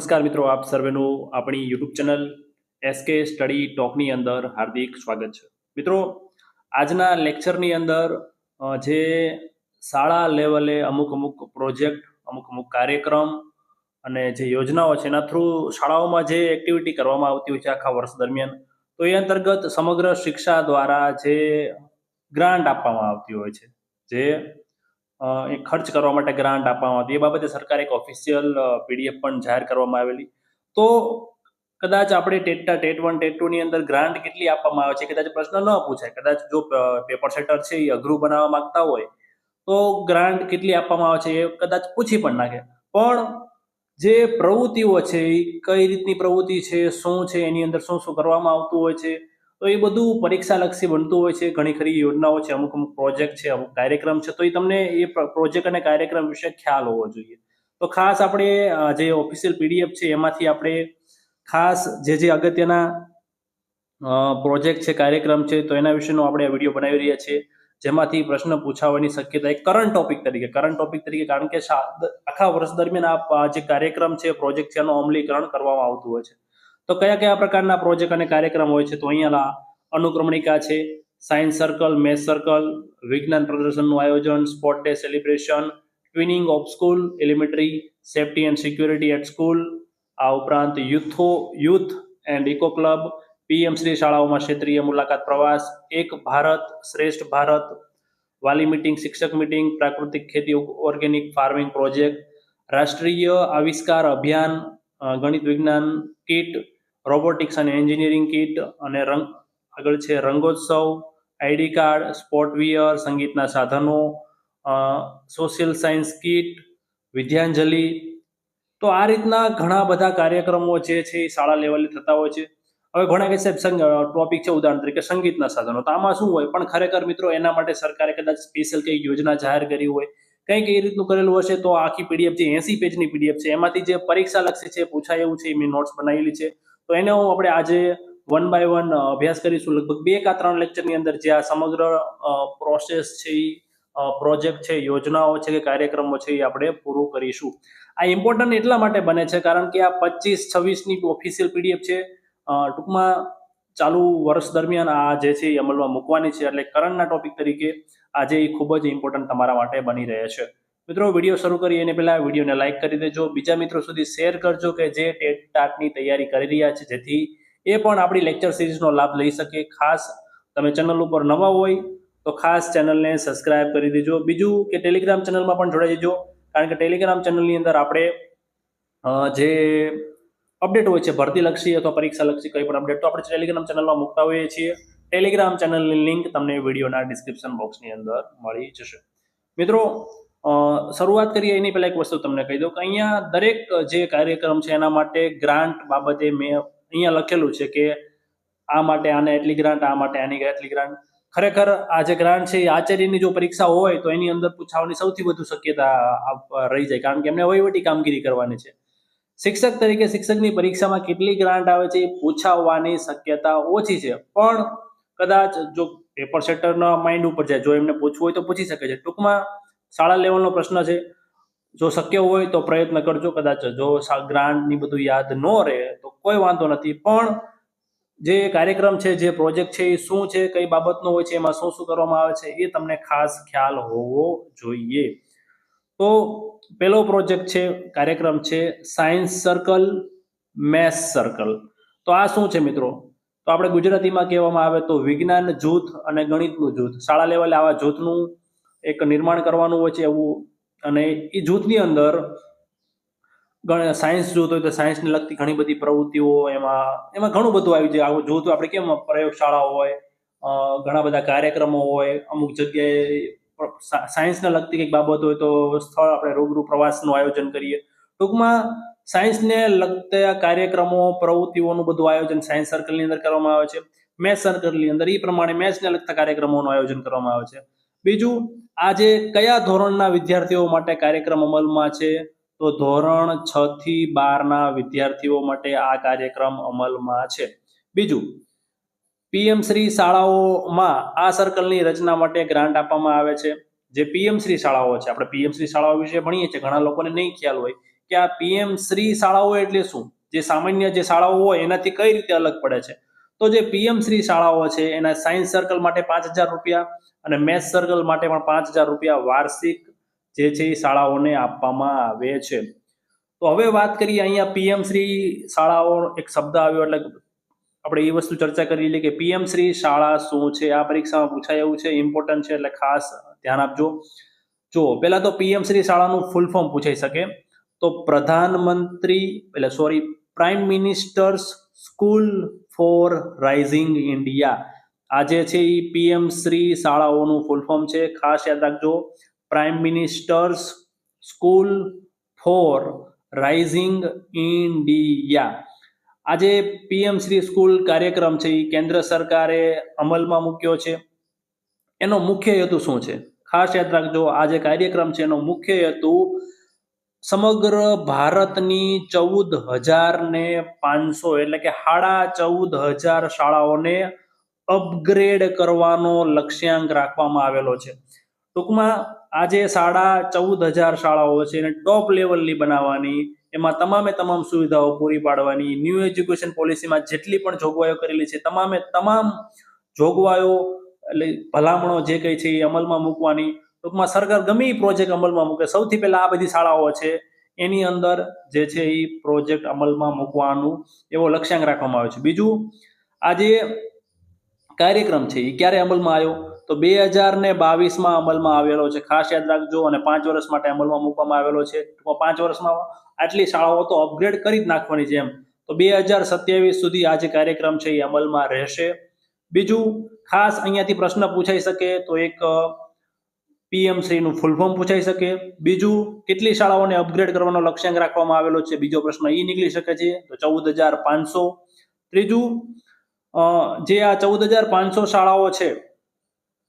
નમસ્કાર મિત્રો, આપ સર્વેનું આપણી યુટ્યુબ ચેનલ એસકે સ્ટડી ટોકની અંદર હાર્દિક સ્વાગત છે. મિત્રો, આજના લેક્ચરની અંદર જે શાળા લેવલે અમુક અમુક પ્રોજેક્ટ અમુક અમુક કાર્યક્રમ અને જે યોજનાઓ છે, એના થ્રુ શાળાઓમાં જે એક્ટિવિટી કરવામાં આવતી હોય છે આખા વર્ષ દરમિયાન, તો એ અંતર્ગત સમગ્ર શિક્ષા દ્વારા જે ગ્રાન્ટ આપવામાં આવતી હોય છે. જે એ ખર્ચ કરવા માટે ગ્રાન્ટ આપવામાં આવતી. એ બાબતે સરકારે એક ઓફિશિયલ પીડીએફ પણ જાહેર કરવામાં આવેલી. તો કદાચ આપણે ટેટ ટેટ વન, ટેટ ટુની અંદર ગ્રાન્ટ કેટલી આપવામાં આવે છે? કદાચ પ્રશ્ન ન પૂછાય. કદાચ જો પેપર સેટર છે એ અઘરું બનાવવા માંગતા હોય, તો ગ્રાન્ટ કેટલી આપવામાં આવે છે એ કદાચ પૂછી પણ નાખે. પણ જે પ્રવૃત્તિઓ છે એ કઈ રીતની પ્રવૃત્તિ છે? શું છે? એની અંદર શું શું કરવામાં આવતું હોય છે? તો એ બધું પરીક્ષાલક્ષી બનતું હોય છે, ઘણી ખરી યોજનાઓ છે, અમુક અમુક પ્રોજેક્ટ છે, અમુક કાર્યક્રમ છે, તો એ તમને એ પ્રોજેક્ટ અને કાર્યક્રમ વિશે ખ્યાલ હોવો જોઈએ. તો ખાસ આપણે જે ઓફિશિયલ પીડીએફ છે, એમાંથી આપણે ખાસ જે જે અગત્યના પ્રોજેક્ટ છે, કાર્યક્રમ છે, તો એના વિશેનો આપણે આ વીડિયો બનાવી રહ્યા છીએ, જેમાંથી પ્રશ્ન પૂછાવાની શક્યતા, એક કરંટ ટોપિક તરીકે કરંટ ટોપિક તરીકે, કારણ કે આખા વર્ષ દરમિયાન આ જે કાર્યક્રમ છે પ્રોજેક્ટ છે, એનું અમલીકરણ કરવામાં આવતું હોય છે. તો કયા કયા પ્રકારના પ્રોજેક્ટ અને કાર્યક્રમ હોય છે? તો અહીંયા અનુક્રમણિકા છે સાયન્સ સર્કલ મેથ સર્કલ વિજ્ઞાન પ્રદર્શનનું આયોજન sport day celebration twinning of school elementary safety and security at school આ ઉપરાંત યુથો, youth and eco club PM Shri શાળાઓમાં ક્ષેત્રીય મુલાકાત પ્રવાસ, એક ભારત શ્રેષ્ઠ ભારત, વાલી મીટિંગ શિક્ષક મીટિંગ પ્રાકૃતિક ખેતી ઓર્ગેનિક ફાર્મિંગ પ્રોજેક્ટ રાષ્ટ્રીય આવિષ્કાર અભિયાન ગણિત વિજ્ઞાન કીટ, રોબોટિક્સ અને એન્જિનિયરિંગ કીટ અને રંગ, આગળ છે રંગોત્સવ, આઈડી કાર્ડ સ્પોર્ટ વિયર સંગીતના સાધનો સોશિયલ સાયન્સ કીટ, વિદ્યાંજલિ. તો આ રીતના ઘણા બધા કાર્યક્રમો જે છે એ શાળા લેવલે થતા હોય છે. હવે ઘણા કે સાહેબ ટોપિક છે ઉદાહરણ તરીકે સંગીતના સાધનો. તો આમાં શું હોય? પણ ખરેખર મિત્રો, એના માટે સરકારે કદાચ સ્પેશિયલ કઈ યોજના જાહેર કરી હોય કંઈક એ રીતનું કરેલું હશે તો આખી પીડીએફ જે એસી પેજની પીડીએફ છે, એમાંથી જે પરીક્ષા લક્ષી છે, પૂછાય એવું છે એ મેં નોટ્સ બનાવેલી છે. તો એને હું આપણે આજે વન બાય વન અભ્યાસ કરીશું. લગભગ બે કા ત્રણ લેક્ચરની અંદર જે આ સમગ્ર પ્રોસેસ છે એ પ્રોજેક્ટ છે યોજનાઓ છે કે કાર્યક્રમો છે એ આપણે પૂરું કરીશું. આ ઇમ્પોર્ટન્ટ એટલા માટે બને છે કારણ કે આ પચીસ છવ્વીસની ઓફિશિયલ પીડીએફ છે. ટૂંકમાં ચાલુ વર્ષ દરમિયાન આ જે છે એ અમલમાં મૂકવાની છે. એટલે કરંટના ટોપિક તરીકે આજે એ ખૂબ જ ઇમ્પોર્ટન્ટ તમારા માટે બની રહે છે. મિત્રો, વીડિયો શરૂ કરીએ એને પહેલાં વિડીયોને લાઇક કરી દેજો. બીજા મિત્રો સુધી શેર કરજો કે જે ટેટ ટાટની તૈયારી કરી રહ્યા છે, જેથી એ પણ આપણી લેક્ચર સિરીઝનો લાભ લઈ શકે. ખાસ તમે ચેનલ ઉપર નવા હોય તો ખાસ ચેનલને સબસ્ક્રાઇબ કરી દેજો. બીજું કે ટેલિગ્રામ ચેનલમાં પણ જોડાઈ જજો. કારણ કે ટેલિગ્રામ ચેનલની અંદર આપણે જે અપડેટ હોય છે, ભરતી લક્ષી અથવા પરીક્ષા લક્ષી કંઈ પણ અપડેટ તો આપણે ટેલિગ્રામ ચેનલમાં મૂકતા હોઈએ છીએ. ટેલિગ્રામ ચેનલની લિંક તમને વિડીયોના ડિસ્ક્રિપ્શન બોક્સની અંદર મળી જશે. મિત્રો શરૂઆત કરીએ એની પહેલાં એક વસ્તુ તમને કહી દઉં કે અહીંયા દરેક જે કાર્યક્રમ છે એના માટે ગ્રાન્ટ બાબતે મેં અહીંયા લખેલું છે કે આ માટે આને એટલી ગ્રાન્ટ આ માટે આની એટલી ગ્રાન્ટ ખરેખર આ જે ગ્રાન્ટ છે એ આચાર્યની જો પરીક્ષા હોય તો એની અંદર પૂછાવાની સૌથી વધુ શક્યતા રહી જાય કારણ કે એમને વહીવટી કામગીરી કરવાની છે. શિક્ષક તરીકે શિક્ષકની પરીક્ષામાં કેટલી ગ્રાન્ટ આવે છે એ પૂછાવવાની શક્યતા ઓછી છે. પણ કદાચ જો પેપર સેટરના માઇન્ડ ઉપર જાય, જો એમને પૂછવું હોય તો પૂછી શકે છે. ટૂંકમાં શાળા લેવલનો પ્રશ્ન છે. જો શક્ય હોય તો પ્રયત્ન કરજો. કદાચ જો ગ્રાન્ટની બધું યાદ ન રહે તો કોઈ વાંધો નથી. પણ જે કાર્યક્રમ છે, જે પ્રોજેક્ટ છે, એ શું છે, કઈ બાબતનો હોય છે, એમાં શું શું કરવામાં આવે છે, એ તમને ખાસ ખ્યાલ હોવો જોઈએ. તો પેલો પ્રોજેક્ટ છે, કાર્યક્રમ છે સાયન્સ સર્કલ મેથ્સ સર્કલ તો આ શું છે મિત્રો? તો આપણે ગુજરાતીમાં કહેવામાં આવે તો વિજ્ઞાન જૂથ અને ગણિતનું જૂથ. શાળા લેવલે આવા જૂથનું એક નિર્માણ કરવાનું હોય છે એવું. અને એ જૂથની અંદર સાયન્સ જૂથ હોય તો સાયન્સને લગતી ઘણી બધી પ્રવૃત્તિઓ એમાં એમાં ઘણું બધું આવી જાય. આવું જૂથ આપણે કેમ પ્રયોગશાળા હોય ઘણા બધા કાર્યક્રમો હોય, અમુક જગ્યાએ સાયન્સને લગતી કંઈક બાબત હોય તો સ્થળ આપણે રૂબરૂ પ્રવાસનું આયોજન કરીએ. ટૂંકમાં સાયન્સને લગતા કાર્યક્રમો, પ્રવૃત્તિઓનું બધું આયોજન સાયન્સ સર્કલની અંદર કરવામાં આવે છે. મેથ્સ સર્કલની અંદર એ પ્રમાણે મેથ્સને લગતા કાર્યક્રમોનું આયોજન કરવામાં આવે છે. બીજું, આજે કયા ધોરણના વિદ્યાર્થીઓ માટે કાર્યક્રમ અમલમાં છે? તો ધોરણ છ થી બારના વિદ્યાર્થીઓ માટે આ કાર્યક્રમ અમલમાં છે. બીજું, પીએમ શ્રી શાળાઓમાં આ સર્કલની રચના માટે ગ્રાન્ટ આપવામાં આવે છે. જે પીએમ શ્રી શાળાઓ છે, આપણે પીએમ શાળાઓ વિશે ભણીએ છીએ, ઘણા લોકોને નહીં ખ્યાલ હોય. કે આ પીએમ શ્રી શાળાઓ એટલે શું? જે સામાન્ય જે શાળાઓ હોય એનાથી કઈ રીતે અલગ પડે છે? તો જે પીએમ શ્રી શાળાઓ છે, એના સાયન્સ સર્કલ માટે પાંચ હજાર રૂપિયા અને મેથ્સ સર્કલ માટે પણ પાંચ હજાર રૂપિયા વાર્ષિક જે છે એ શાળાઓને આપવામાં આવે છે. તો હવે વાત કરીએ અહીંયા પીએમ શ્રી શાળાઓ એક શબ્દ આવ્યો એટલે આપણે એ વસ્તુ ચર્ચા કરી લઈએ કે પીએમ શ્રી શાળા શું છે? આ પરીક્ષામાં પૂછાય એવું છે ઇમ્પોર્ટન્ટ છે એટલે ખાસ ધ્યાન આપજો. જો, પહેલા તો પીએમ શ્રી શાળાનું ફૂલ ફોર્મ પૂછાઈ શકે. તો પ્રધાનમંત્રી, એટલે sorry prime minister's school for rising India આજે છે એ પીએમ શ્રી શાળાઓનું ફૂલ ફોર્મ છે. ખાસ યાદ રાખજો prime minister's school for rising India આજે પીએમ શ્રી સ્કૂલ કાર્યક્રમ છે એ કેન્દ્ર સરકારે અમલમાં મૂક્યો છે. એનો મુખ્ય હેતુ શું છે? ખાસ યાદ રાખજો આ જે કાર્યક્રમ છે એનો મુખ્ય હેતુ સમગ્ર ભારતની ચૌદ હજાર ને પાંચસો એટલે કે સાડા ચૌદ હજાર શાળાઓને અપગ્રેડ કરવાનો લક્ષ્યાંક રાખવામાં આવેલો છે. ટૂંકમાં આજે સાડા ચૌદ હજાર શાળાઓ છે એને ટોપ લેવલની બનાવવાની, એમાં તમામે તમામ સુવિધાઓ પૂરી પાડવાની ન્યૂ એજ્યુકેશન પોલિસીમાં જેટલી પણ જોગવાઈઓ કરેલી છે, તમામે તમામ જોગવાઈઓ એટલે ભલામણો જે કંઈ છે એ અમલમાં મૂકવાની ટૂંકમાં સરકાર ગમે એ પ્રોજેક્ટ અમલમાં મૂકે. સૌથી પહેલા આ બધી શાળાઓ છે, એની અંદર જે છે એ પ્રોજેક્ટ અમલમાં મૂકવાનું એવો લક્ષ્યાંક રાખવામાં આવે છે. બીજું, આ જે કાર્યક્રમ છે એ ક્યારે અમલમાં આવ્યો? તો બે હજાર ને બાવીસમાં અમલમાં આવેલો છે. ખાસ યાદ રાખજો અને પાંચ વર્ષ માટે અમલમાં મૂકવામાં આવેલો છે. ટૂંકમાં પાંચ વર્ષમાં આટલી શાળાઓ તો અપગ્રેડ કરી જ નાખવાની છે એમ. તો બે હજાર સત્યાવીસ સુધી આ જે કાર્યક્રમ છે એ અમલમાં રહેશે. બીજું, ખાસ અહીંયાથી પ્રશ્ન પૂછાઈ શકે તો એક પીએમ શ્રીનું ફૂલ ફોર્મ પૂછાઈ શકે. બીજું, કેટલી શાળાઓને અપગ્રેડ કરવાનો લક્ષ્યાંક રાખવામાં આવેલો છે? બીજો પ્રશ્ન એ નીકળી શકે છે, તો ચૌદ હજાર પાંચસો ત્રીજું જે આ ચૌદ હજાર પાંચસો શાળાઓ છે,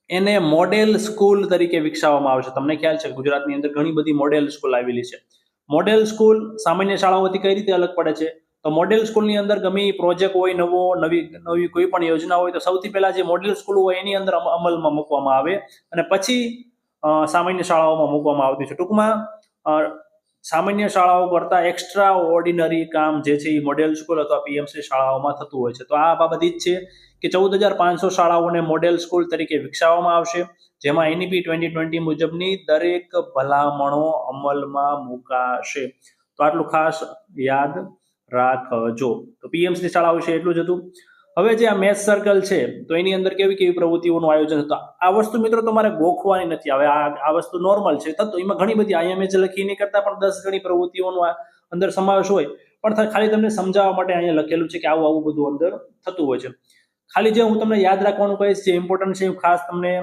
એને મોડેલ સ્કૂલ તરીકે વિકસાવવામાં આવે છે. તમને ખ્યાલ છે ગુજરાતની અંદર ઘણી બધી મોડેલ સ્કૂલ આવેલી છે. મોડેલ સ્કૂલ સામાન્ય શાળાઓથી કઈ રીતે અલગ પડે છે? તો મોડેલ સ્કૂલની અંદર ગમે પ્રોજેક્ટ હોય, નવો, નવી નવી કોઈ પણ યોજના હોય, તો સૌથી પહેલા જે મોડેલ સ્કૂલ હોય એની અંદર અમલમાં મૂકવામાં આવે. અને પછી સામાન્ય શાળાઓમાં મૂકવામાં આવતી છે. ટૂંકમાં સામાન્ય શાળાઓ કરતાં એક્સ્ટ્રા ઓર્ડિનરી કામ જે છે એ મોડેલ સ્કૂલ અથવા પીએમસી શાળાઓમાં થતું હોય છે. તો આ બાબત જ છે કે ચૌદ હજાર પાંચસો શાળાઓને મોડેલ સ્કૂલ તરીકે વિકસાવવામાં આવશે, જેમાં એનઈપી ટ્વેન્ટી ટ્વેન્ટી મુજબની દરેક ભલામણો અમલમાં મુકાશે. તો આટલું ખાસ યાદ રાખજો. તો પીએમસી શાળાઓ વિશે એટલું જ હતું. હવે જે આ મેથ સર્કલ છે, તો એની અંદર કેવી કેવી પ્રવૃત્તિઓનું આયોજન હતું? આ વસ્તુ મિત્રો તમારે ગોખવાની નથી. હવે આ આ વસ્તુ નોર્મલ છે. થતું એમાં ઘણી બધી આઈએમએચ લખી એની કરતા પણ દસ ગણી પ્રવૃત્તિઓનો અંદર સમાવેશ હોય. પણ ખાલી તમને સમજાવવા માટે અહીંયા લખેલું છે કે આવું આવું બધું અંદર થતું હોય છે. ખાલી જે હું તમને યાદ રાખવાનું કહીશ, જે ઇમ્પોર્ટન્ટ છે ખાસ તમને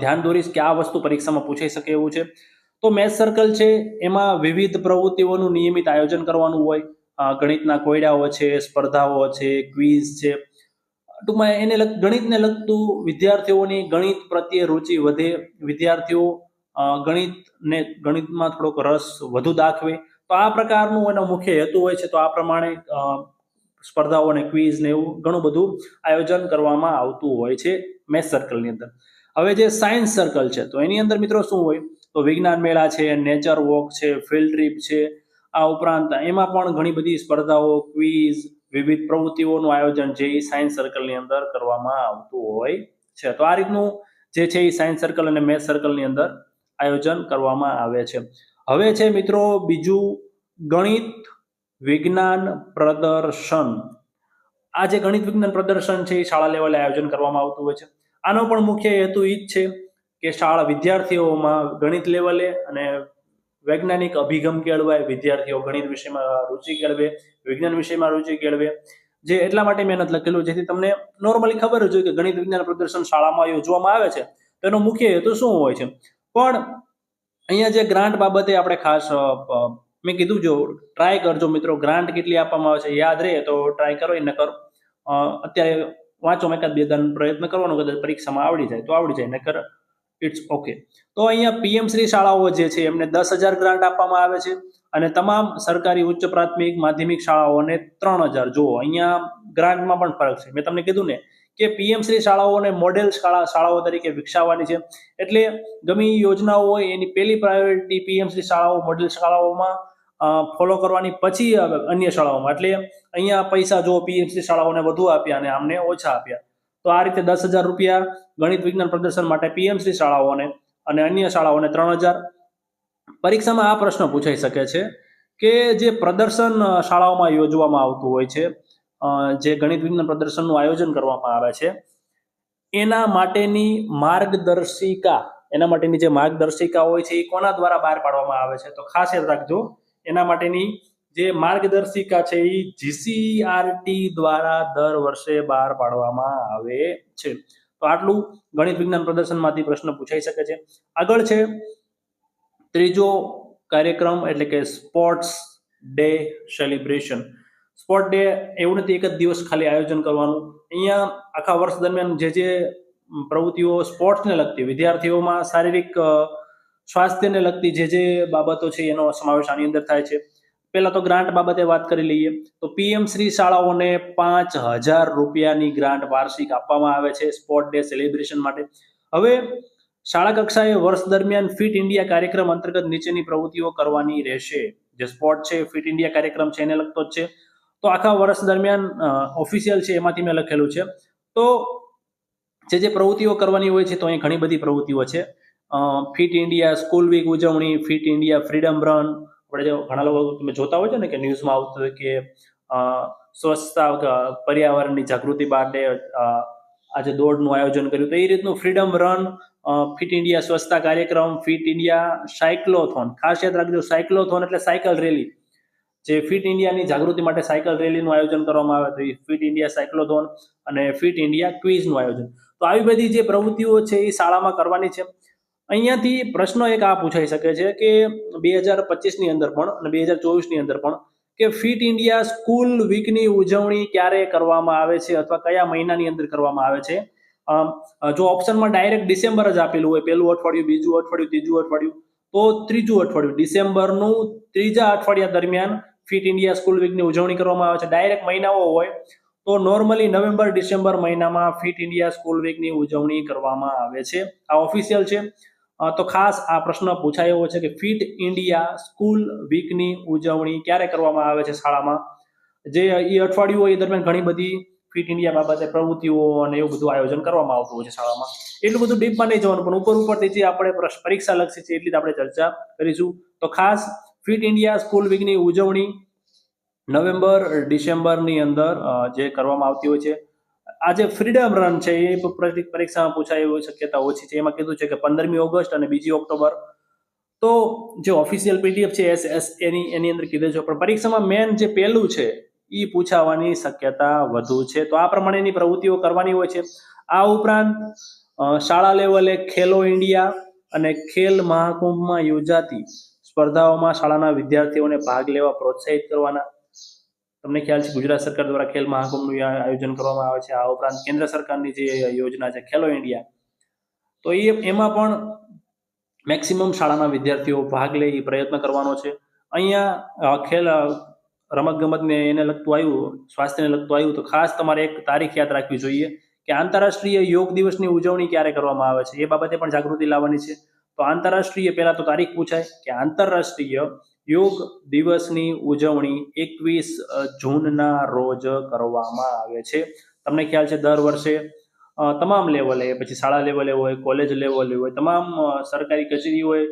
ધ્યાન દોરીશ કે આ વસ્તુ પરીક્ષામાં પૂછાઈ શકે એવું છે. તો મેથ સર્કલ છે, એમાં વિવિધ પ્રવૃત્તિઓનું નિયમિત આયોજન કરવાનું હોય. ગણિતના કોયડાઓ છે, સ્પર્ધાઓ છે ક્વિઝ છે. ટૂંકમાં એને ગણિતને લગતું વિદ્યાર્થીઓની ગણિત પ્રત્યે રુચિ વધે, વિદ્યાર્થીઓ ગણિતને, ગણિતમાં થોડોક રસ વધુ દાખવે. તો આ પ્રકારનું એનો મુખ્ય હેતુ હોય છે, તો આ પ્રમાણે સ્પર્ધાઓ અને ક્વિઝ ને એવું ઘણું બધું આયોજન કરવામાં આવતું હોય છે મેથ સર્કલની અંદર. હવે જે સાયન્સ સર્કલ છે, તો એની અંદર મિત્રો શું હોય? તો વિજ્ઞાન મેળા છે નેચર વોક છે ફિલ્ડ ટ્રીપ છે આ ઉપરાંત એમાં પણ ઘણી બધી સ્પર્ધાઓ, ક્વિઝ, વિવિધ પ્રવૃત્તિઓનું આયોજન જે સાયન્સ સર્કલની અંદર કરવામાં આવતું હોય છે. તો આ રીતનું જે છે એ સાયન્સ સર્કલ અને મેથ સર્કલની અંદર આયોજન કરવામાં આવે છે. હવે છે મિત્રો બીજું ગણિત વિજ્ઞાન પ્રદર્શન. આ જે ગણિત વિજ્ઞાન પ્રદર્શન છે એ શાળા લેવલે આયોજન કરવામાં આવતું હોય છે. આનો પણ મુખ્ય હેતુ એ જ છે કે શાળા વિદ્યાર્થીઓમાં ગણિત લેવલે અને વૈજ્ઞાનિક અભિગમ કેળવાય, વિદ્યાર્થીઓ ગણિત વિષયમાં રુચિ કેળવે, વિજ્ઞાન વિષયમાં રુચિ કેળવે. જે એટલા માટે મહેનત લખેલું જેથી તમને નોર્મલી ખબર જ હોય કે ગણિત વિજ્ઞાન પ્રદર્શન શાળામાં યોજવામાં આવે છે. તેનો મુખ્ય હેતુ શું હોય છે? પણ અહીંયા જે ગ્રાન્ટ બાબતે આપણે ખાસ મેં કીધું જો ટ્રાય કરજો મિત્રો ગ્રાન્ટ કેટલી આપવામાં આવે છે, યાદ રહે તો ટ્રાય કરો એ નકર અત્યારે વાંચો એકાદ બે દાન પ્રયત્ન કરવાનો, કદાચ પરીક્ષામાં આવડી જાય તો આવડી જાય, નકર ઇટ્સ ઓકે તો અહીંયા પીએમ શ્રી શાળાઓ જે છે, એમને દસ હજાર ગ્રાન્ટ આપવામાં આવે છે અને તમામ સરકારી ઉચ્ચ પ્રાથમિક માધ્યમિક શાળાઓને ત્રણ હજાર. જુઓ, અહીંયા ગ્રાન્ટમાં પણ ફરક છે. મેં તમને કીધું ને કે પીએમ શ્રી શાળાઓને મોડેલ શાળા, શાળાઓ તરીકે વિકસાવવાની છે. એટલે ગમે યોજનાઓ હોય, એની પહેલી પ્રાયોરિટી પીએમ શ્રી શાળાઓ મોડેલ શાળાઓમાં ફોલો કરવાની પછી અન્ય શાળાઓમાં. એટલે અહીંયા પૈસા જો પીએમસી શાળાઓને વધુ આપ્યા અને આમને ઓછા આપ્યા. તો આ રીતે દસ હજાર રૂપિયા ગણિત વિજ્ઞાન પ્રદર્શન માટે પીએમસી શાળાઓને અને અન્ય શાળાઓને ત્રણ હજાર. પરીક્ષામાં આ પ્રશ્ન પૂછાઈ શકે છે કે જે પ્રદર્શન શાળાઓમાં યોજવામાં આવતું હોય છે જે ગણિત વિજ્ઞાન પ્રદર્શનનું આયોજન કરવામાં આવે છે, એના માટેની માર્ગદર્શિકા, એના માટેની જે માર્ગદર્શિકા હોય છે, એ કોના દ્વારા બહાર પાડવામાં આવે છે? તો ખાસ યાદ રાખજો, એના માટેની જે માર્ગદર્શિકા છે એ જીસીઆરટી દ્વારા દર વર્ષે બહાર પાડવામાં આવે છે. તો આટલું ગણિત વિજ્ઞાન પ્રદર્શનમાંથી પ્રશ્ન પૂછાઈ શકે છે. આગળ છે, ત્રીજો કાર્યક્રમ એટલે કે sports day celebration sport day એવું નથી, એક જ દિવસ ખાલી આયોજન કરવાનું. અહીંયા આખા વર્ષ દરમિયાન જે જે પ્રવૃત્તિઓ સ્પોર્ટ્સને લગતી, વિદ્યાર્થીઓમાં શારીરિક સ્વાસ્થ્યને લગતી જે જે બાબતો છે, એનો સમાવેશ આની અંદર થાય છે. પહેલા તો ગ્રાન્ટ બાબતે વાત કરી લઈએ. તો પીએમ શ્રી શાળાઓને પાંચ હજાર રૂપિયાની ગ્રાન્ટ વાર્ષિક આપવામાં આવે છે સ્પોર્ટ ડે સેલિબ્રેશન માટે. હવે શાળા કક્ષાએ વર્ષ દરમિયાન ફિટ ઇન્ડિયા કાર્યક્રમ અંતર્ગત નીચેની પ્રવૃત્તિઓ કરવાની રહેશે. જે સ્પોર્ટ છે ફિટ ઇન્ડિયા કાર્યક્રમ છે, એને લગતો જ છે. તો આખા વર્ષ દરમિયાન ઓફિશિયલ છે, એમાંથી મેં લખેલું છે. તો જે જે પ્રવૃત્તિઓ કરવાની હોય છે, તો અહીં ઘણી બધી પ્રવૃત્તિઓ છે. ફિટ ઇન્ડિયા સ્કૂલ વીક ઉજવણી ફિટ ઇન્ડિયા ફ્રીડમ રન આપણે જે ઘણા લોકો તમે જોતા હોય છે ને કે ન્યૂઝમાં આવતું હોય કે સ્વચ્છતા પર્યાવરણની જાગૃતિ માટે આજે દોડનું આયોજન કર્યું. તો એ રીતનું ફ્રીડમ રન ફિટ ઇન્ડિયા સ્વચ્છતા કાર્યક્રમ ફિટ ઇન્ડિયા સાયક્લોથોન ખાસ યાદ રાખજો સાયક્લોથોન એટલે સાયકલ રેલી જે ફિટ ઇન્ડિયાની જાગૃતિ માટે સાયકલ રેલીનું આયોજન કરવામાં આવે, તો એ ફિટ ઇન્ડિયા સાયક્લોથોન અને ફિટ ઇન્ડિયા ક્વિઝનું આયોજન. તો આવી બધી જે પ્રવૃત્તિઓ છે એ શાળામાં કરવાની છે. અહીંયાથી પ્રશ્ન એક આ પૂછાઈ શકે છે કે બે હજાર પચીસની અંદર પણ અને બે હજાર ચોવીસની અંદર પણ કે ફિટ ઇન્ડિયા સ્કૂલ વીકની ઉજવણી ક્યારે કરવામાં આવે છે અથવા કયા મહિનાની અંદર કરવામાં આવે છે? જો ઓપ્શનમાં ડાયરેક્ટ ડિસેમ્બર જ આપેલું હોય, પહેલું અઠવાડિયું, બીજું અઠવાડિયું, ત્રીજું અઠવાડિયું, તો ત્રીજું અઠવાડિયું, ડિસેમ્બરનું ત્રીજા અઠવાડિયા દરમિયાન ફિટ ઇન્ડિયા સ્કૂલ વીકની ઉજવણી કરવામાં આવે છે. ડાયરેક્ટ મહિનાઓ હોય, તો નોર્મલી નવેમ્બર, ડિસેમ્બર મહિનામાં ફિટ ઇન્ડિયા સ્કૂલ વીકની ઉજવણી કરવામાં આવે છે. આ ઓફિશિયલ છે. તો ખાસ આ પ્રશ્ન પૂછાયો છે કે ફિટ ઇન્ડિયા સ્કૂલ વીકની ઉજવણી ક્યારે કરવામાં આવે છે શાળામાં? જે એ અઠવાડિયું એ દરમિયાન ઘણી બધી ફિટ ઇન્ડિયા બાબતે પ્રવૃત્તિઓ અને એવું બધું આયોજન કરવામાં આવતું હોય છે શાળામાં. એટલું બધું ડીપમાં નહીં જવાનું, પણ ઉપર ઉપરથી જે આપણે પરીક્ષા લક્ષી છે એટલી જ આપણે ચર્ચા કરીશું. તો ખાસ ફિટ ઇન્ડિયા સ્કૂલ વીકની ઉજવણી નવેમ્બર, ડિસેમ્બરની અંદર જે કરવામાં આવતી હોય છે. આ જે ફ્રીડમ રન છે, એ પરીક્ષામાં પૂછાય એવી શક્યતા ઓછી છે. એમાં કીધું છે કે પંદરમી ઓગસ્ટ અને બીજી ઓક્ટોબર. તો જે ઓફિશિયલ પીડીએફ છે, એસ એસ, એની એની અંદર કીધું છે. પણ પરીક્ષામાં મેન જે પહેલું છે એ પૂછાવાની શક્યતા વધુ છે. તો આ પ્રમાણેની પ્રવૃત્તિઓ કરવાની હોય છે. આ ઉપરાંત શાળા લેવલે ખેલો ઇન્ડિયા અને ખેલ મહાકુંભમાં યોજાતી સ્પર્ધાઓમાં શાળાના વિદ્યાર્થીઓને ભાગ લેવા પ્રોત્સાહિત કરવાના તમને ખ્યાલ છે ગુજરાત સરકાર દ્વારા ખેલ મહાકુંભનું આયોજન કરવામાં આવે છે. આ ઉપરાંત કેન્દ્ર સરકારની જે યોજના છે, ખેલો ઇન્ડિયા. તો એ એમાં પણ મેક્સિમમ શાળાના વિદ્યાર્થીઓ ભાગ લે એ પ્રયત્ન કરવાનો છે. અહીંયા ખેલ રમતગમતને એને લગતું આવ્યું, સ્વાસ્થ્યને લગતું આવ્યું, તો ખાસ તમારે એક તારીખ યાદ રાખવી જોઈએ કે આંતરરાષ્ટ્રીય યોગ દિવસની ઉજવણી ક્યારે કરવામાં આવે છે એ બાબતે પણ જાગૃતિ લાવવાની છે. તો આંતરરાષ્ટ્રીય પહેલા તો તારીખ પૂછાય કે આંતરરાષ્ટ્રીય યોગ દિવસની ઉજવણી એકવીસ જૂનના રોજ કરવામાં આવે છે. તમને ખ્યાલ છે દર વર્ષે તમામ લેવલે પછી શાળા લેવલે હોય કોલેજ લેવલે હોય, તમામ સરકારી કચેરીઓએ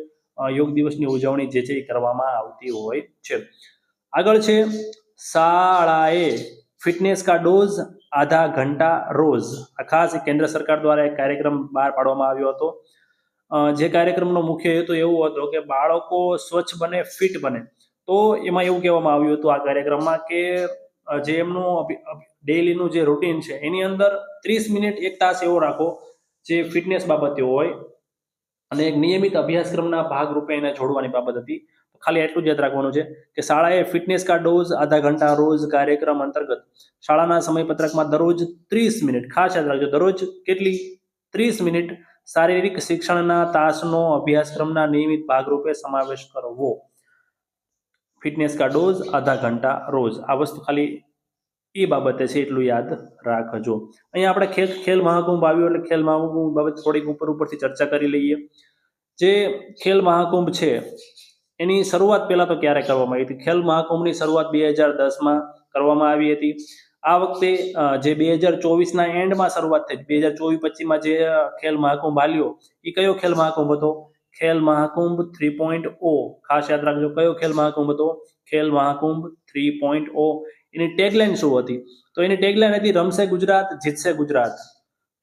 યોગ દિવસની ઉજવણી જે છે એ કરવામાં આવતી હોય છે. આગળ છે, શાળાએ ફિટનેસ કા ડોઝ આધા ઘંટા રોજ, આ ખાસ કેન્દ્ર સરકાર દ્વારા એક કાર્યક્રમ બહાર પાડવામાં આવ્યો હતો. જે કાર્યક્રમનો મુખ્ય હેતુ એવો હતો કે બાળકો સ્વચ્છ બને, ફિટ બને. તો એમાં એવું કહેવામાં આવ્યું હતું આ કાર્યક્રમમાં કે જે એમનું ડેઈલીનું જે રૂટીન છે, એની અંદર ત્રીસ મિનિટ એક તાસ એવો રાખો, જે ફિટનેસ બાબતે હોય, અને એક નિયમિત અભ્યાસક્રમના ભાગરૂપે એને જોડવાની બાબત હતી. ખાલી એટલું જ યાદ રાખવાનું છે કે શાળાએ ફિટનેસ કા ડોઝ, આધા ઘંટા રોજ કાર્યક્રમ અંતર્ગત શાળાના સમયપત્રકમાં દરરોજ ત્રીસ મિનિટ, ખાસ યાદ રાખજો, દરરોજ કેટલી? ત્રીસ મિનિટ શારીરિક શિક્ષણના તાસનો અભ્યાસક્રમના નિયમિત ભાગરૂપે સમાવેશ કરવો. ફિટનેસ કા ડોઝ આધા ઘંટા રોજ. આ વસ્તુ ખાલી એ બાબતે છે એટલું યાદ રાખજો. અહીંયા આપણે ખેલ ખેલ મહાકુંભ આવ્યો એટલે ખેલ મહાકુંભ બાબત થોડીક ઉપર ઉપરથી ચર્ચા કરી લઈએ. જે ખેલ મહાકુંભ છે, એની શરૂઆત પહેલાં તો ક્યારે કરવામાં આવી હતી? ખેલ મહાકુંભની શરૂઆત બે હજાર દસમાં કરવામાં આવી હતી. આ વખતે જે બે હજાર ચોવીસના એન્ડમાં શરૂઆત થઈ. બે હજાર ચોવીસ પચીસમાં જે ખેલ મહાકુંભ આલ્યો એ કયો ખેલ મહાકુંભ હતો? ખેલ મહાકુંભ થ્રી પોઈન્ટ ઓ. ખાસ યાદ રાખજો, કયો ખેલ મહાકુંભ હતો? Khel Mahakumbh three point O. એની ટેગલાઇન શું હતી? તો એની ટેગલાઇન હતી, રમશે ગુજરાત, જીતશે ગુજરાત.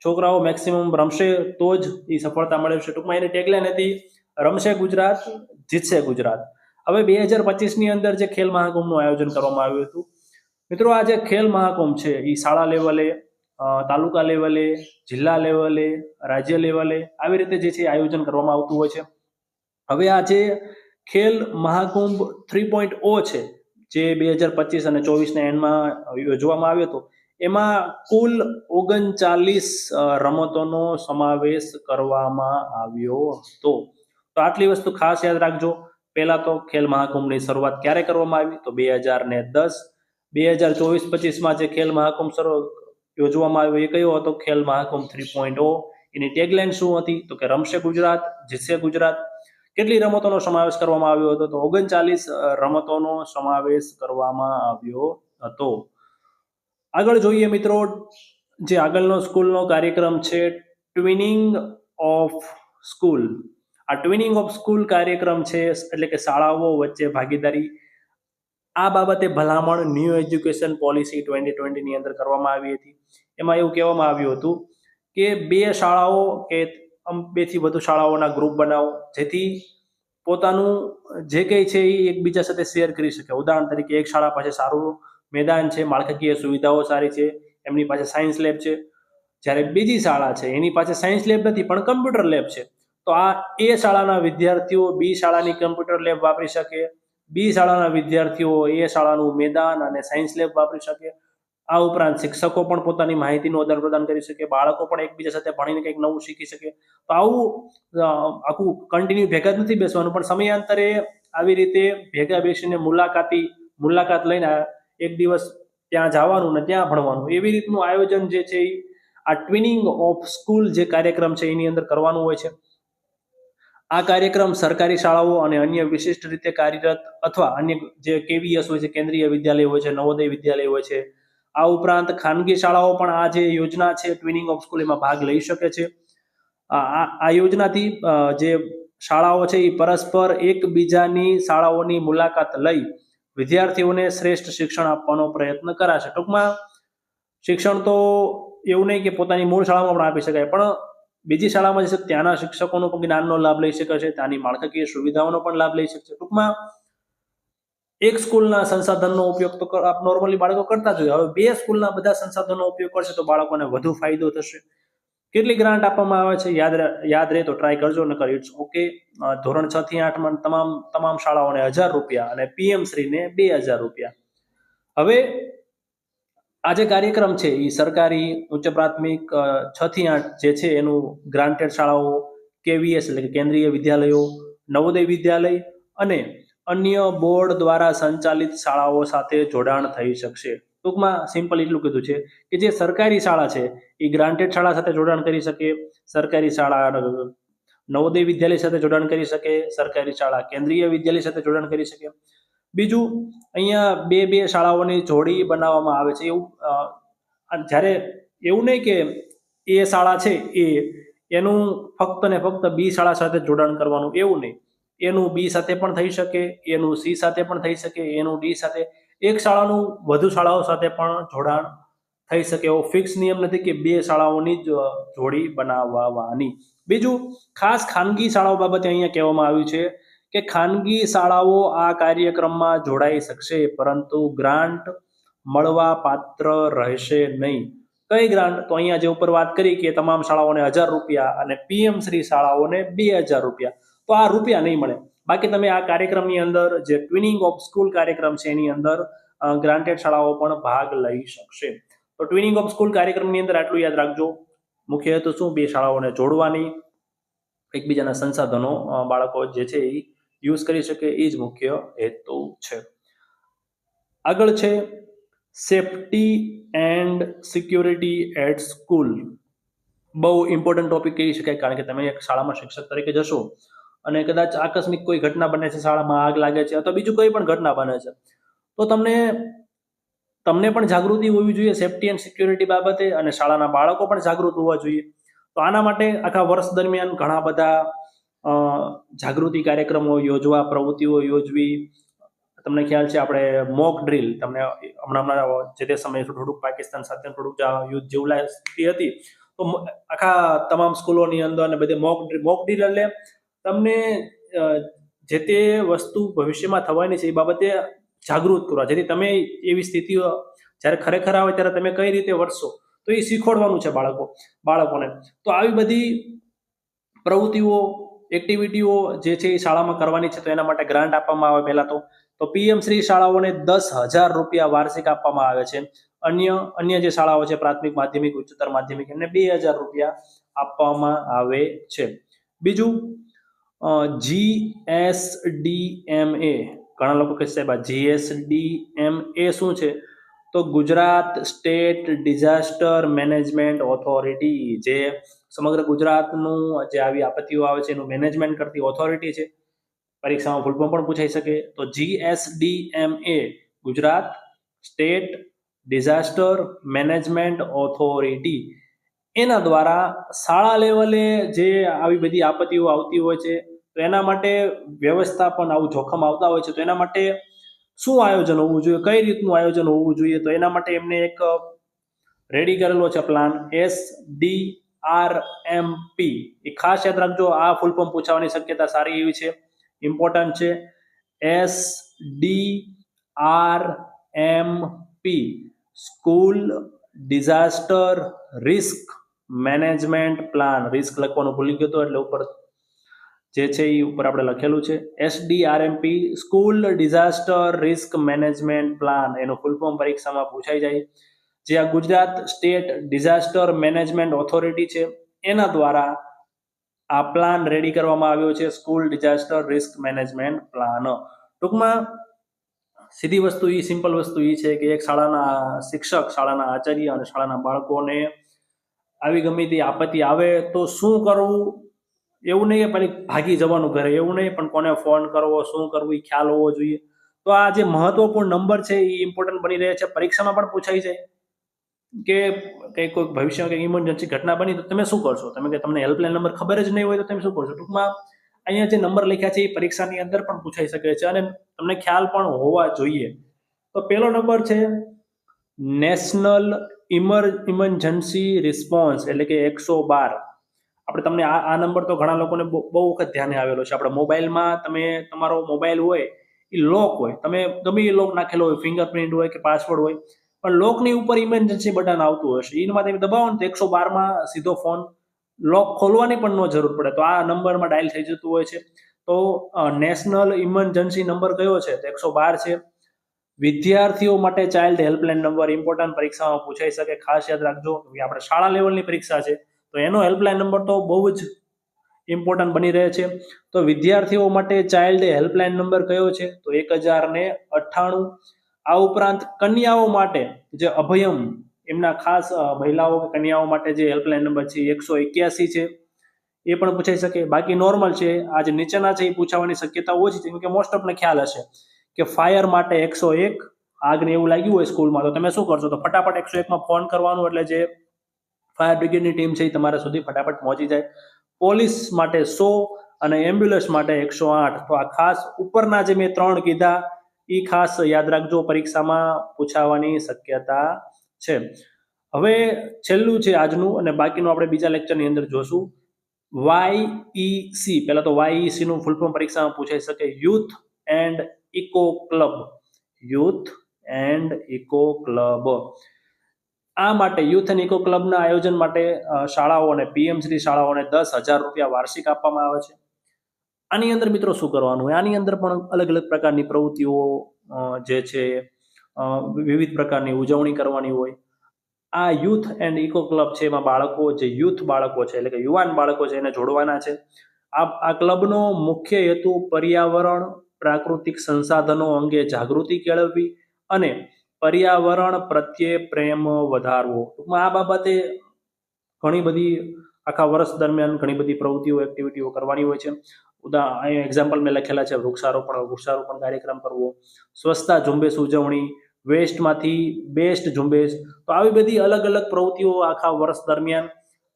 છોકરાઓ મેક્સિમમ રમશે તો જ એ સફળતા મળે છે. ટૂંકમાં એની ટેગલાઇન હતી, રમશે ગુજરાત, જીતશે ગુજરાત. હવે બે હજાર પચીસની અંદર જે ખેલ મહાકુંભનું આયોજન કરવામાં આવ્યું હતું મિત્રો, આ જે ખેલ મહાકુંભ છે એ શાળા લેવલે તાલુકા લેવલે, જિલ્લા લેવલે, રાજ્ય લેવલે આવી રીતે જે છે આયોજન કરવામાં આવતું હોય છે. હવે આ જે ખેલ મહાકુંભ થ્રી પોઈન્ટ ઓ છે, જે બે હજાર પચીસ અને ચોવીસના એન્ડમાં યોજવામાં આવ્યો હતો, એમાં કુલ ઓગણચાલીસ રમતોનો સમાવેશ કરવામાં આવ્યો હતો. તો આટલી વસ્તુ ખાસ યાદ રાખજો. પહેલા તો ખેલ મહાકુંભની શરૂઆત ક્યારે કરવામાં આવી? તો બે હજાર ને દસ બે હજાર ચોવીસ પચીસમાં જે ખેલ મહાકુંભ શરૂ યોજવામાં આવ્યો, એ કયો હતો? Khel Mahakumbh three point O. એની ટેગલાઇન શું હતી? તો કે રમશે ગુજરાત, જીતશે ગુજરાત. કેટલી રમતોનો સમાવેશ કરવામાં આવ્યો હતો? તો ઓગણચાલીસ રમતોનો સમાવેશ કરવામાં આવ્યો હતો. આગળ જોઈએ મિત્રો, જે આગળનો સ્કૂલનો કાર્યક્રમ છે ટ્વિનિંગ ઓફ સ્કૂલ આ ટ્વિનિંગ ઓફ સ્કૂલ કાર્યક્રમ છે, એટલે કે શાળાઓ વચ્ચે ભાગીદારી આ બાબતે ભલામણ ન્યૂ એજ્યુકેશન પોલિસી ટ્વેન્ટી ટ્વેન્ટીની અંદર કરવામાં આવી હતી. એમાં એવું કહેવામાં આવ્યું હતું કે બે શાળાઓ કે બેથી વધુ શાળાઓના ગ્રુપ બનાવો, જેથી પોતાનું જે કંઈ છે એ એકબીજા સાથે શેર કરી શકે. ઉદાહરણ તરીકે, એક શાળા પાસે સારું મેદાન છે, માળખાકીય સુવિધાઓ સારી છે, એમની પાસે સાયન્સ લેબ છે. જ્યારે બીજી શાળા છે, એની પાસે સાયન્સ લેબ નથી, પણ કમ્પ્યુટર લેબ છે. તો આ એ શાળાના વિદ્યાર્થીઓ બી શાળાની કમ્પ્યુટર લેબ વાપરી શકે બી શાળાના વિદ્યાર્થીઓ એ શાળાનું મેદાન અને સાયન્સ લેબ વાપરી શકે. આ ઉપરાંત શિક્ષકો પણ પોતાની માહિતીનું આદાન પ્રદાન કરી શકે, બાળકો પણ એકબીજા સાથે ભણીને કંઈક નવું શીખી શકે. તો આવું આખું કન્ટિન્યુ ભેગા જ નથી બેસવાનું, પણ સમયાંતરે આવી રીતે ભેગા બેસીને મુલાકાતી, મુલાકાત લઈને એક દિવસ ત્યાં જવાનું ને ત્યાં ભણવાનું, એવી રીતનું આયોજન જે છે એ આ ટ્વિનિંગ ઓફ સ્કૂલ જે કાર્યક્રમ છે એની અંદર કરવાનું હોય છે. આ કાર્યક્રમ સરકારી શાળાઓ અને અન્ય વિશિષ્ટ રીતે કાર્યરત અથવા અન્ય જે કેવીએસ હોય છે, કેન્દ્રીય વિદ્યાલય હોય છે, નવોદય વિદ્યાલય હોય છે, આ ઉપરાંત ખાનગી શાળાઓ પણ આ જે યોજના છે ટ્વિનિંગ ઓફ સ્કૂલ એમાં ભાગ લઈ શકે છે. આ યોજનાથી જે શાળાઓ છે એ પરસ્પર એકબીજાની શાળાઓની મુલાકાત લઈ વિદ્યાર્થીઓને શ્રેષ્ઠ શિક્ષણ આપવાનો પ્રયત્ન કરાશે. ટૂંકમાં, શિક્ષણ તો એવું નહીં કે પોતાની મૂળ શાળામાં પણ આપી શકાય, પણ બીજી શાળામાં જશે ત્યાંના શિક્ષકોનો પણ જ્ઞાનનો લાભ લઈ શકે છે, ત્યાંની માળખાકીય સુવિધાઓનો પણ લાભ લઈ શકશે ટૂંકમાં એક સ્કૂલના સંસાધનનો ઉપયોગ તો નોર્મલી બાળકો કરતા જ હોય. હવે બે સ્કૂલના બધા સંસાધનનો ઉપયોગ કરશે તો બાળકોને વધુ ફાયદો થશે. કેટલી ગ્રાન્ટ આપવામાં આવે છે? યાદ યાદ રહે તો ટ્રાય કરજો, નકર ઇટ્સ ઓકે ધોરણ છ થી આઠમાં તમામ તમામ શાળાઓને હજાર રૂપિયા અને પીએમ શ્રીને બે હજાર રૂપિયા. હવે આ જે કાર્યક્રમ છે એ સરકારી ઉચ્ચ પ્રાથમિક છ થી આઠ જે છે, એનું ગ્રાન્ટેડ શાળાઓ, કેવીએસ એટલે કે કેન્દ્રીય વિદ્યાલયો, નવોદય વિદ્યાલય અને અન્ય બોર્ડ દ્વારા સંચાલિત શાળાઓ સાથે જોડાણ થઈ શકશે. ટૂંકમાં સિમ્પલ એટલું કીધું છે કે જે સરકારી શાળા છે એ ગ્રાન્ટેડ શાળા સાથે જોડાણ કરી શકે, સરકારી શાળા નવોદય વિદ્યાલય સાથે જોડાણ કરી શકે, સરકારી શાળા કેન્દ્રીય વિદ્યાલય સાથે જોડાણ કરી શકે. બીજું અહીંયા બે બે શાળાઓની જોડી બનાવવામાં આવે છે. એવું જ્યારે એવું નહીં કે એ શાળા છે, એ, એનું ફક્ત ને ફક્ત બી શાળા સાથે જોડાણ કરવાનું, એવું નહીં. એનું બી સાથે પણ થઈ શકે, એનું સી સાથે પણ થઈ શકે, એનું ડી સાથે. એક શાળાનું વધુ શાળાઓ સાથે પણ જોડાણ થઈ શકે. એવો ફિક્સ નિયમ નથી કે બે શાળાઓની જ જોડી બનાવવાની. બીજું, ખાસ ખાનગી શાળાઓ બાબતે અહીંયા કહેવામાં આવ્યું છે કે ખાનગી શાળાઓ આ કાર્યક્રમમાં જોડાઈ શકશે, પરંતુ ગ્રાન્ટ મળવા પાત્ર રહેશે નહીં. કઈ ગ્રાન્ટ? તો અહીંયા જે ઉપર વાત કરી કે તમામ શાળાઓને હજાર રૂપિયા અને પીએમ શ્રી શાળાઓને બે હજાર રૂપિયા. તો આ રૂપિયા નહીં મળે. બાકી તમે આ કાર્યક્રમની અંદર જે ટ્વિનિંગ ઓફ સ્કૂલ કાર્યક્રમ છે એની અંદર ગ્રાન્ટેડ શાળાઓ પણ ભાગ લઈ શકશે. તો ટ્વિનિંગ ઓફ સ્કૂલ કાર્યક્રમની અંદર આટલું યાદ રાખજો. મુખ્ય હેતુ શું? બે શાળાઓને જોડવાની. એકબીજાના સંસાધનો બાળકો જે છે એ યુઝ કરી શકે એ જ મુખ્ય હેતુ છે. આગળ છે safety and security at school. બહુ ઇમ્પોર્ટન્ટ ટોપિક કહી શકાય કારણ કે તમે એક શાળામાં શિક્ષક તરીકે જશો અને કદાચ આકસ્મિક કોઈ ઘટના બને છે, શાળામાં આગ લાગે છે અથવા બીજું કોઈ પણ ઘટના બને છે, તો તમને તમને પણ જાગૃતિ હોવી જોઈએ સેફટી એન્ડ સિક્યોરિટી બાબતે અને શાળાના બાળકો પણ જાગૃત હોવા જોઈએ. તો આના માટે આખા વર્ષ દરમિયાન ઘણા બધા જાગૃતિ કાર્યક્રમો યોજવા, પ્રવૃત્તિઓ યોજવી. તમને ખ્યાલ છે આપણે મોક ડ્રીલ તમને હમણાં હમણાં જે તે સમયે થોડુંક પાકિસ્તાન સાથે થોડુંક યુદ્ધ જેવું સ્થિતિ હતી. તો આખા તમામ સ્કૂલોની અંદર અને બધે મોક મોક ડ્રીલ એટલે તમને જે તે વસ્તુ ભવિષ્યમાં થવાની છે એ બાબતે જાગૃત કરવા. જેથી તમે એવી સ્થિતિઓ, જ્યારે ખરેખર આવે ત્યારે તમે કઈ રીતે વર્તશો તો એ શીખવાડવાનું છે બાળકો, બાળકોને. તો આવી બધી પ્રવૃત્તિઓ એક્ટિવિટીઓ જે છે એ શાળામાં કરવાની છે તો એના માટે ગ્રાન્ટ આપવામાં આવે પહેલા તો. તો પીએમ શ્રી શાળાઓને દસ હજાર રૂપિયા વાર્ષિક આપવામાં આવે છે. અન્ય અન્ય જે શાળાઓ છે, પ્રાથમિક, માધ્યમિક, ઉચ્ચતર માધ્યમિક એમને બે હજાર રૂપિયા આપવામાં આવે છે. બીજું જી એસ ડી એમ એ ઘણા લોકો કહે સાહેબ, આ જીએસડી એમ એ શું છે? તો Gujarat state disaster management authority જે સમગ્ર ગુજરાતનું જે આવી આપત્તિઓ આવે છે, એનું મેનેજમેન્ટ કરતી ઓથોરિટી છે, પરીક્ષામાં ફૂલ પણ પૂછાઈ શકે. તો GSDMA Gujarat state disaster management authority. એના દ્વારા શાળા લેવલે જે આવી બધી આપત્તિઓ આવતી હોય છે, તો એના માટે વ્યવસ્થાપન આવું જોખમ આવતા હોય છે, તો એના માટે શું આયોજન હોવું જોઈએ, કઈ રીતનું આયોજન હોવું જોઈએ, તો એના માટે એમને એક રેડી કરેલો છે plan S D R M P એ ખાસ યાદ રાખજો, આ ફૂલ ફોર્મ પૂછાવાની શક્યતા સારી એવી છે. ઇમ્પોર્ટન્ટ છે. S D R M P school disaster risk management plan risk લખવાનું ભૂલી ગયો હતો એટલે ઉપર જે છે એ ઉપર આપણે લખેલું છે. SDRMP school disaster risk management plan એનું ફૂલ ફોર્મ પરીક્ષામાં પૂછાઈ જાય. જે આ Gujarat state disaster management authority છે, એના દ્વારા આ પ્લાન રેડી કરવામાં આવ્યો છે, school disaster risk management plan. ટૂંકમાં સીધી વસ્તુ એ સિમ્પલ વસ્તુ એ છે કે એક શાળાના શિક્ષક, શાળાના આચાર્ય અને શાળાના બાળકોને આવી ગમે તે આપત્તિ આવે તો શું કરવું? એવું નહીં કે ભાગી જવાનું ઘરે, એવું નહીં, પણ કોને ફોન કરવો, શું કરવું એ ખ્યાલ હોવો જોઈએ. તો આ જે મહત્વપૂર્ણ નંબર છે એ ઇમ્પોર્ટન્ટ બની રહે છે. પરીક્ષામાં પણ પૂછાઈ જાય કે કંઈક કોઈ ભવિષ્યમાં કંઈક ઇમરજન્સી ઘટના બની તો તમે શું કરશો? તમે કે તમને હેલ્પલાઇન નંબર ખબર જ નહીં હોય તો તમે શું કરશો? ટૂંકમાં અહીંયા જે નંબર લખ્યા છે એ પરીક્ષાની અંદર પણ પૂછાઈ શકે છે અને તમને ખ્યાલ પણ હોવા જોઈએ. તો પહેલો નંબર છે નેશનલ ઇમર ઇમરજન્સી રિસ્પોન્સ એટલે કે એકસો બાર. આપણે તમને આ આ નંબર તો ઘણા લોકોને બહુ બહુ વખત ધ્યાને આવેલો છે. આપણે મોબાઈલમાં તમે, તમારો મોબાઈલ હોય એ લોક હોય. તમે ગમે એ લોક નાખેલો હોય ફિંગરપ્રિન્ટ હોય કે પાસવર્ડ હોય પણ લોકની ઉપર ઇમરજન્સી બટન આવતું હશે. એમાં તમે દબાવો ને તો એકસો બારમાં સીધો ફોન લોક ખોલવાની પણ ન જરૂર પડે. તો આ નંબરમાં ડાયલ થઈ જતું હોય છે. તો નેશનલ ઇમરજન્સી નંબર કયો છે? તો એકસો બાર છે. વિદ્યાર્થીઓ માટે ચાઇલ્ડ હેલ્પલાઇન નંબર ઇમ્પોર્ટન્ટ પરીક્ષામાં પૂછાઈ શકે. ખાસ યાદ રાખજો આપણે શાળા લેવલની પરીક્ષા છે. તો એનો હેલ્પલાઇન નંબર તો બહુ જ ઇમ્પોર્ટન્ટ બની રહે છે. તો વિદ્યાર્થીઓ માટે ચાઇલ્ડ હેલ્પલાઇન નંબર કયો છે? તો એક હજાર ને અઠ્ઠાણું. આ ઉપરાંત કન્યાઓ માટે જે અભયમ, એમના ખાસ મહિલાઓ કે કન્યાઓ માટે જે હેલ્પલાઇન નંબર છે એકસો એક્યાસી છે. એ પણ પૂછાઈ શકે. બાકી નોર્મલ છે. આ જે નીચેના છે એ પૂછાવાની શક્યતા ઓછી છે. કેમ કે મોસ્ટ ઓફને ખ્યાલ હશે કે ફાયર માટે એકસો એક, આગને એવું લાગ્યું હોય સ્કૂલમાં. તો તમે શું કરશો? તો ફટાફટ એકસો એકમાં ફોન કરવાનું એટલે જે ફાયર બ્રિગેડની ટીમ છે એ તમારા સુધી ફટાફટ પહોંચી જાય. પોલીસ માટે સો અને એમ્બ્યુલન્સ માટે એકસો આઠ. તો આ ખાસ ઉપરના જે મેં ત્રણ કીધા એ ખાસ યાદ રાખજો પરીક્ષામાં પૂછાવાની શક્યતા છે. હવે છેલ્લું છે આજનું અને બાકીનું આપણે બીજા લેક્ચરની અંદર જોશું. વાયઈસી પહેલાં તો વાયઈસી નું ફૂલ ફોર્મ પરીક્ષામાં પૂછાઈ શકે. Youth and eco club youth and eco club આ માટે યુથ એન્ડ ઇકો ક્લબના આયોજન માટે શાળાઓને શાળાઓ અને પીએમ શ્રી શાળાઓને દસ હજાર રૂપિયા વાર્ષિક આપવામાં આવે છે. આની અંદર મિત્રો શું કરવાનું હોય? આની અંદર પણ અલગ અલગ પ્રકારની પ્રવૃત્તિઓ જે છે વિવિધ પ્રકારની ઉજવણી કરવાની હોય. આ યુથ એન્ડ ઇકો ક્લબ છે, એમાં બાળકો, જે યુથ બાળકો છે, એટલે કે યુવાન બાળકો છે, એને જોડવાના છે. આ આ ક્લબનો મુખ્ય હેતુ પર્યાવરણ, પ્રાકૃતિક સંસાધનો અંગે જાગૃતિ કેળવવી અને પર્યાવરણ પ્રત્યે પ્રેમ વધારવો. ટૂંકમાં આ બાબતે ઘણી બધી આખા વર્ષ દરમિયાન ઘણી બધી પ્રવૃત્તિઓ, એક્ટિવિટીઓ કરવાની હોય છે. ઉદા અહીં એક્ઝામ્પલ મેં લખેલા છે, વૃક્ષારોપણ વૃક્ષારોપણ કાર્યક્રમ કરવો, સ્વચ્છતા ઝુંબેશ ઉજવણી વેસ્ટમાંથી બેસ્ટ ઝુંબેશ. તો આવી બધી અલગ અલગ પ્રવૃત્તિઓ આખા વર્ષ દરમિયાન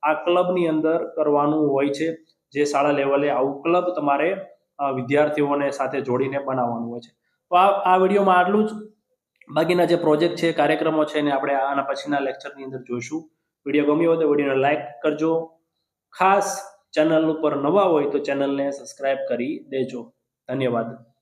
આ ક્લબની અંદર કરવાનું હોય છે, જે શાળા લેવલે આવું ક્લબ તમારે વિદ્યાર્થીઓને સાથે જોડીને બનાવવાનું હોય છે. તો આ આ વિડીયોમાં આટલું જ. બાકીના જે પ્રોજેક્ટ છે, કાર્યક્રમો છે એને આપણે આના પછીના લેક્ચરની અંદર જોઈશું. વીડિયો ગમ્યો હોય તો વિડીયોને લાઈક કરજો. ખાસ ચેનલ ઉપર નવા હોય તો ચેનલને સબસ્ક્રાઇબ કરી દેજો. ધન્યવાદ.